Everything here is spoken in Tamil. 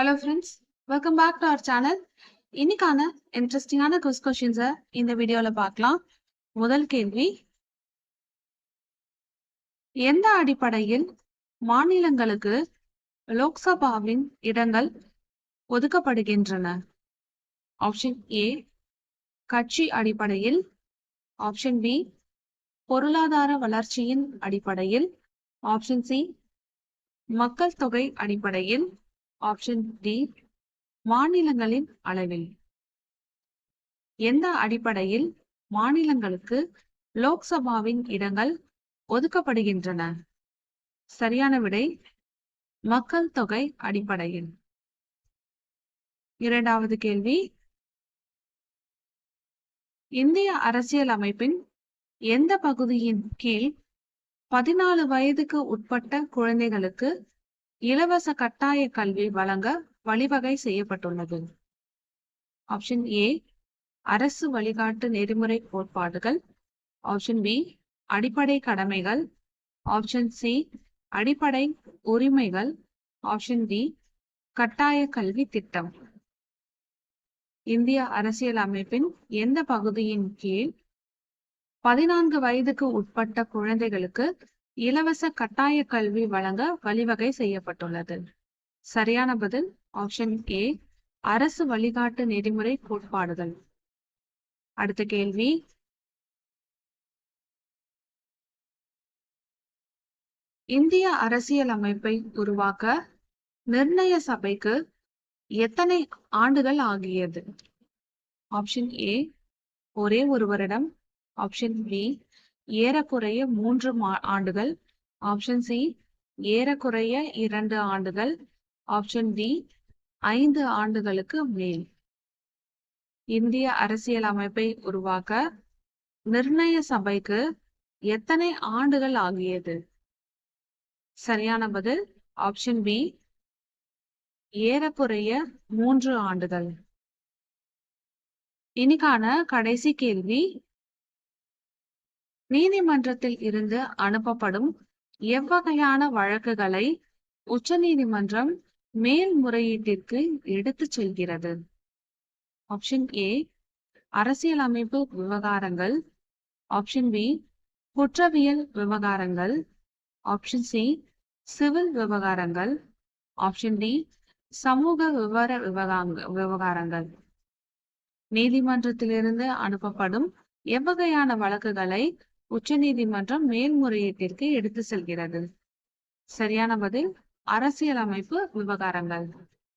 Hello friends welcome back to our channel இன்னைக்கான இன்ட்ரெஸ்டிங்கான குவிஸ் கொஷின்ஸை இந்த வீடியோவில் பார்க்கலாம். முதல் கேள்வி எந்த அடிப்படையில் மாநிலங்களுக்கு லோக்சபாவின் இடங்கள் ஒதுக்கப்படுகின்றன? ஆப்ஷன் ஏ கட்சி அடிப்படையில். ஆப்ஷன் பி பொருளாதார வளர்ச்சியின் அடிப்படையில். ஆப்ஷன் சி மக்கள் தொகை அடிப்படையில். ஆப்ஷன் டி மாநிலங்களின் அளவில். எந்த அடிப்படையில் மாநிலங்களுக்கு லோக்சபாவின் இடங்கள் ஒதுக்கப்படுகின்றன? சரியான விடை மக்கள் தொகை அடிப்படையில். இரண்டாவது கேள்வி. இந்திய அரசியல் அமைப்பின் எந்த பகுதியின் கீழ் பதினாலு வயதுக்கு உட்பட்ட குழந்தைகளுக்கு இலவச கட்டாய கல்வி வழங்க வழிவகை செய்யப்பட்டுள்ளது. ஆப்ஷன் ஏ அரசு வழிகாட்டு நெறிமுறை கோட்பாடுகள். ஆப்ஷன் பி அடிப்படை கடமைகள். ஆப்ஷன் சி அடிப்படை உரிமைகள். ஆப்ஷன் டி கட்டாய கல்வி திட்டம். இந்திய அரசியல் அமைப்பின் எந்த பகுதியின் கீழ் பதினான்கு வயதுக்கு உட்பட்ட குழந்தைகளுக்கு இலவச கட்டாய கல்வி வழங்க வழிவகை செய்யப்பட்டுள்ளது. சரியான பதில் ஆப்ஷன் ஏ அரசு வழிகாட்டு நெறிமுறை கோட்பாடுகள். அடுத்த கேள்வி. இந்திய அரசியல் அமைப்பை உருவாக்க நிர்ணய சபைக்கு எத்தனை ஆண்டுகள் ஆகியது? ஆப்ஷன் ஏ ஒரே ஒரு வருடம். ஆப்ஷன் பி ஏறக்குறைய மூன்று ஆண்டுகள். ஆப்ஷன் சி ஏறக்குறைய இரண்டு ஆண்டுகள். ஆப்ஷன் டி ஐந்து ஆண்டுகளுக்கு மேல். இந்திய அரசியல் அமைப்பை உருவாக்க நிர்ணய சபைக்கு எத்தனை ஆண்டுகள் ஆகியது? சரியான பதில் ஆப்ஷன் பி ஏறக்குறைய மூன்று ஆண்டுகள். இனிக்கான கடைசி கேள்வி நீதிமன்றத்தில் இருந்து அனுப்பப்படும் எவ்வகையான வழக்குகளை உச்சநீதிமன்றம் மேல்முறையீட்டிற்கு எடுத்துச் செல்கிறது? ஆப்ஷன் ஏ அரசியலமைப்பு விவகாரங்கள். ஆப்ஷன் பி குற்றவியல் விவகாரங்கள். ஆப்ஷன் சி சிவில் விவகாரங்கள். ஆப்ஷன் டி சமூக விவர விவகாரங்கள். நீதிமன்றத்திலிருந்து அனுப்பப்படும் எவ்வகையான வழக்குகளை உச்சநீதிமன்றம் மேல்முறையீட்டிற்கு எடுத்து செல்கிறது. சரியான பதில் அரசியலமைப்பு விவகாரங்கள்.